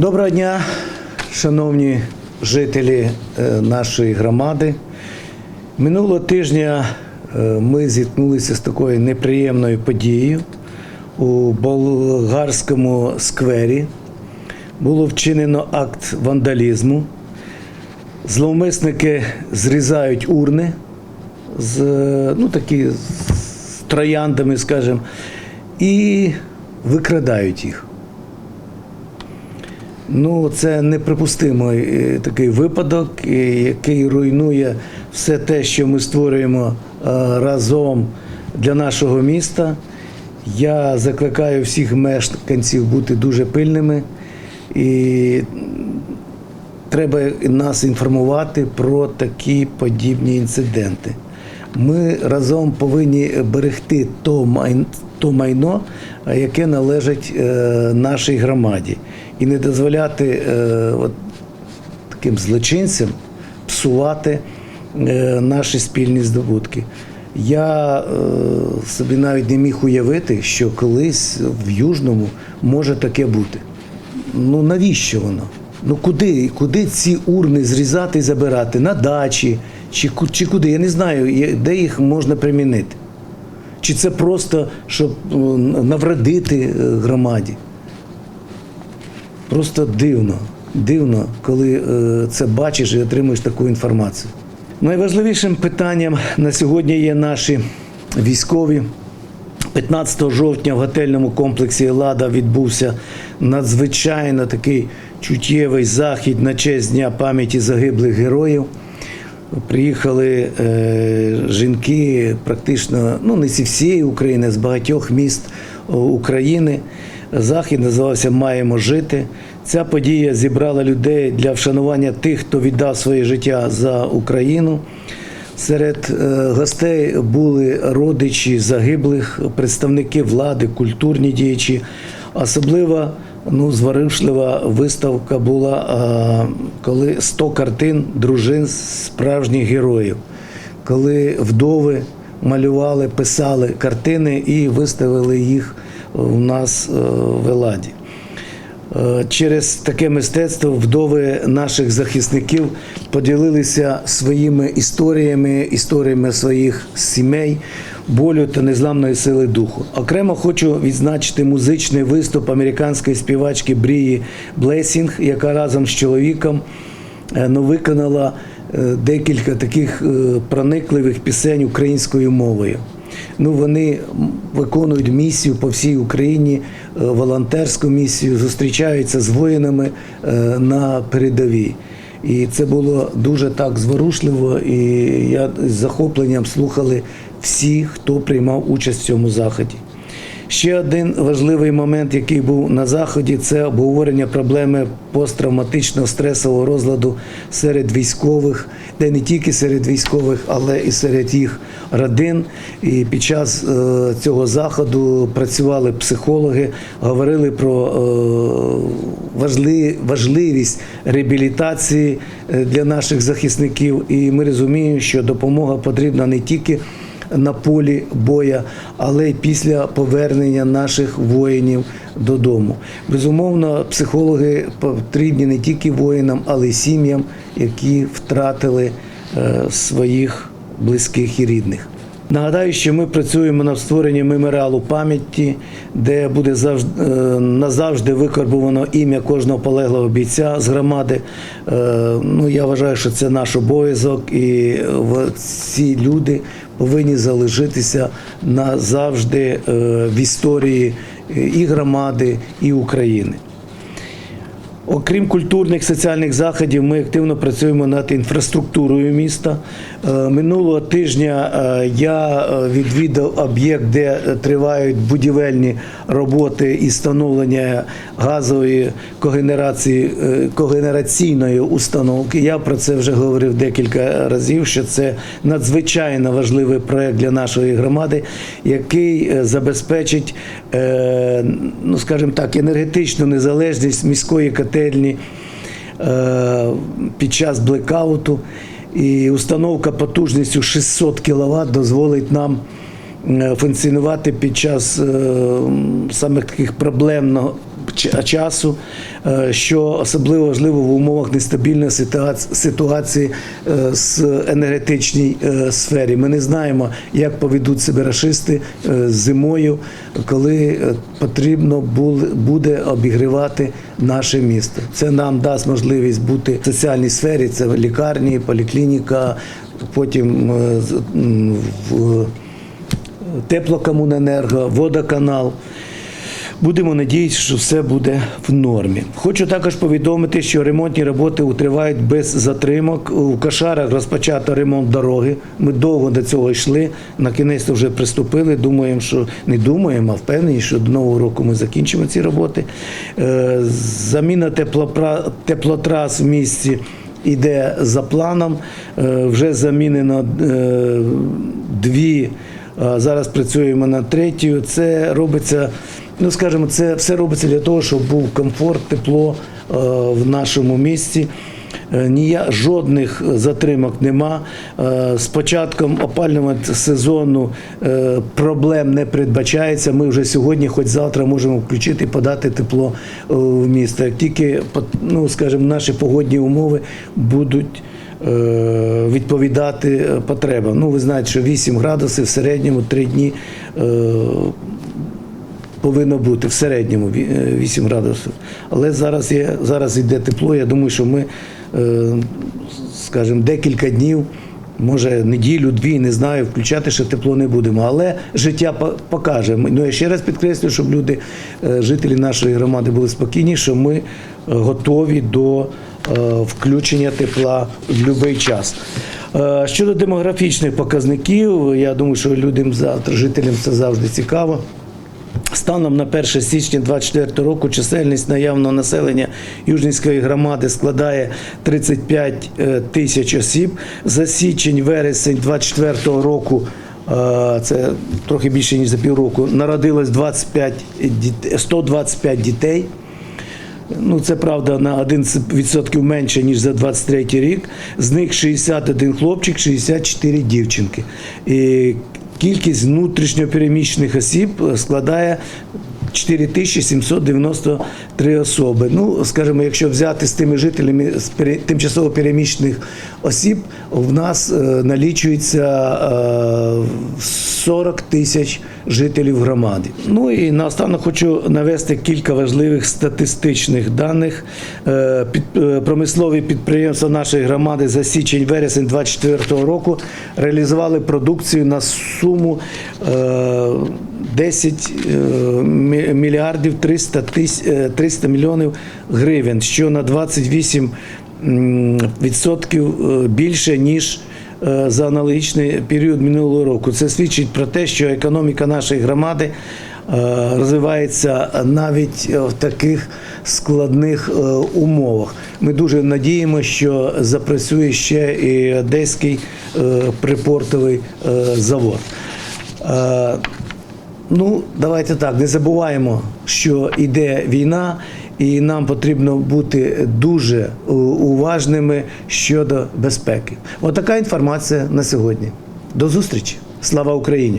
Доброго дня, шановні жителі е, нашої громади. Минулого тижня е, ми зіткнулися з такою неприємною подією у болгарському сквері. Було вчинено акт вандалізму. Зловмисники зрізають урни з, е, ну, такі, з трояндами, скажімо, і викрадають їх. Ну, це неприпустимий е, такий випадок, е, який руйнує все те, що ми створюємо е, разом для нашого міста. Я закликаю всіх мешканців бути дуже пильними і треба нас інформувати про такі подібні інциденти. Ми разом повинні берегти то майно, яке належить нашій громаді, і не дозволяти е, от, таким злочинцям псувати е, наші спільні здобутки. Я е, собі навіть не міг уявити, що колись в Южному може таке бути. Ну навіщо воно? Ну куди, куди ці урни зрізати і забирати? На дачі чи, чи куди? Я не знаю, де їх можна примінити. Чи це просто, щоб е, навредити е, громаді? Просто дивно, дивно, коли е, це бачиш і отримуєш таку інформацію. Найважливішим питанням на сьогодні є наші військові. 15 жовтня в готельному комплексі Елада відбувся надзвичайно такий чуттєвий захід на честь Дня пам'яті загиблих героїв. Приїхали е, жінки практично, ну не зі всієї України, з багатьох міст України. Захід називався Маємо жити. Ця подія зібрала людей для вшанування тих, хто віддав своє життя за Україну. Серед е, гостей були родичі загиблих, представники влади, культурні діячі. Особливо ну, зворушлива виставка була, е, коли 100 картин дружин справжніх героїв, коли вдови малювали, писали картини і виставили їх у нас е, в Еладі. Е, Через таке мистецтво вдови наших захисників поділилися своїми історіями, історіями своїх сімей, болю та незламної сили духу. Окремо хочу відзначити музичний виступ американської співачки Брії Блесінг, яка разом з чоловіком е, ну, виконала декілька таких проникливих пісень українською мовою. Ну, вони виконують місію по всій Україні, е, волонтерську місію, зустрічаються з воїнами е, на передовій. І це було дуже так зворушливо, і я з захопленням слухали всі, хто приймав участь в цьому заході. Ще один важливий момент, який був на заході, це обговорення проблеми посттравматичного стресового розладу серед військових, де не тільки серед військових, але і серед їх родин. І під час е, цього заходу працювали психологи, говорили про е, важли- важливість реабілітації е, для наших захисників. І ми розуміємо, що допомога потрібна не тільки на полі боя, але й після повернення наших воїнів додому. Безумовно, психологи потрібні не тільки воїнам, але й сім'ям, які втратили е, своїх близьких і рідних. Нагадаю, що ми працюємо над створенням меморіалу пам'яті, де буде завжди, е, назавжди викарбовано ім'я кожного полеглого бійця з громади. Е, Ну, я вважаю, що це наш обов'язок, і ці люди повинні залишитися назавжди е, в історії і громади, і України. Окрім культурних соціальних заходів, ми активно працюємо над інфраструктурою міста. Е, Минулого тижня е, я е, відвідав об'єкт, де тривають будівельні роботи і встановлення газової когенерації когенераційної установки. Я про це вже говорив декілька разів. Що це надзвичайно важливий проект для нашої громади, який забезпечить, ну скажімо так, енергетичну незалежність міської котельні е, під час блекауту. І установка потужністю 600 кВт дозволить нам е, функціонувати під час е, самих таких проблемно, ч- часу, е, що особливо важливо в умовах нестабільної ситуації е, з енергетичній е, сфері. Ми не знаємо, як поведуть себе рашисти е, зимою, коли потрібно буде обігрівати наше місто. Це нам дасть можливість бути в соціальній сфері, це лікарні, поліклініка, потім в теплокомуненерго, водоканал. Будемо надіятися, що все буде в нормі. Хочу також повідомити, що ремонтні роботи тривають без затримок. У Кашарах розпочато ремонт дороги. Ми довго до цього йшли. На кінець вже приступили. Думаємо, що не думаємо, а впевнені, що до нового року ми закінчимо ці роботи. Е, Заміна теплотрас в місті йде за планом. Е, Вже замінено е, дві. Зараз працюємо над третьою. Це робиться, ну скажімо, це все робиться для того, щоб був комфорт, тепло е, в нашому місті. Е, Нія жодних затримок нема. Е, З початком опалювального сезону проблем не передбачається. Ми вже сьогодні, хоч завтра, можемо включити і подати тепло в місто. Тільки ну, скажімо, наші погодні умови будуть відповідати потребам. Ну, ви знаєте, що 8 градусів в середньому 3 дні повинно бути в середньому ві- е, 8 градусів. Але зараз є зараз йде тепло. Я думаю, що ми, е, скажімо, декілька днів. Може, неділю, дві, не знаю, включати ще тепло не будемо. Але життя по- покаже. Ну, я ще раз підкреслюю, щоб люди, е, жителі нашої громади були спокійні, що ми готові до включення тепла в будь-який час. Щодо демографічних показників, я думаю, що людям завтра, жителям це завжди цікаво. Станом на 1 січня 2024 року чисельність наявного населення Южнівської громади складає 35 е, тисяч осіб. За січень-вересень 2024 року, е, це трохи більше ніж за півроку, народилось 25 125 дітей. Ну, це правда на 11% менше, ніж за 23 рік. З них 61 хлопчик, 64 дівчинки. І кількість внутрішньопереміщених осіб складає 4793 особи. Ну, скажімо, якщо взяти з тими жителями з тимчасово переміщених осіб, в нас е, налічується е, 40 тисяч жителів громади. Ну і наостанок хочу навести кілька важливих статистичних даних. Е, е, Промислові підприємства нашої громади за січень-вересень 2024 року реалізували продукцію на суму е, 10 е, мі- мільярдів 300, тис, е, 300 мільйонів гривень, що на 28 м, відсотків е, більше, ніж е, за аналогічний період минулого року. Це свідчить про те, що економіка нашої громади розвивається навіть в таких складних умовах. Ми дуже надіємося, що запрацює ще і Одеський припортовий завод. Ну, давайте так, не забуваємо, що йде війна, і нам потрібно бути дуже е, уважними щодо безпеки. Отака інформація на сьогодні. До зустрічі! Слава Україні!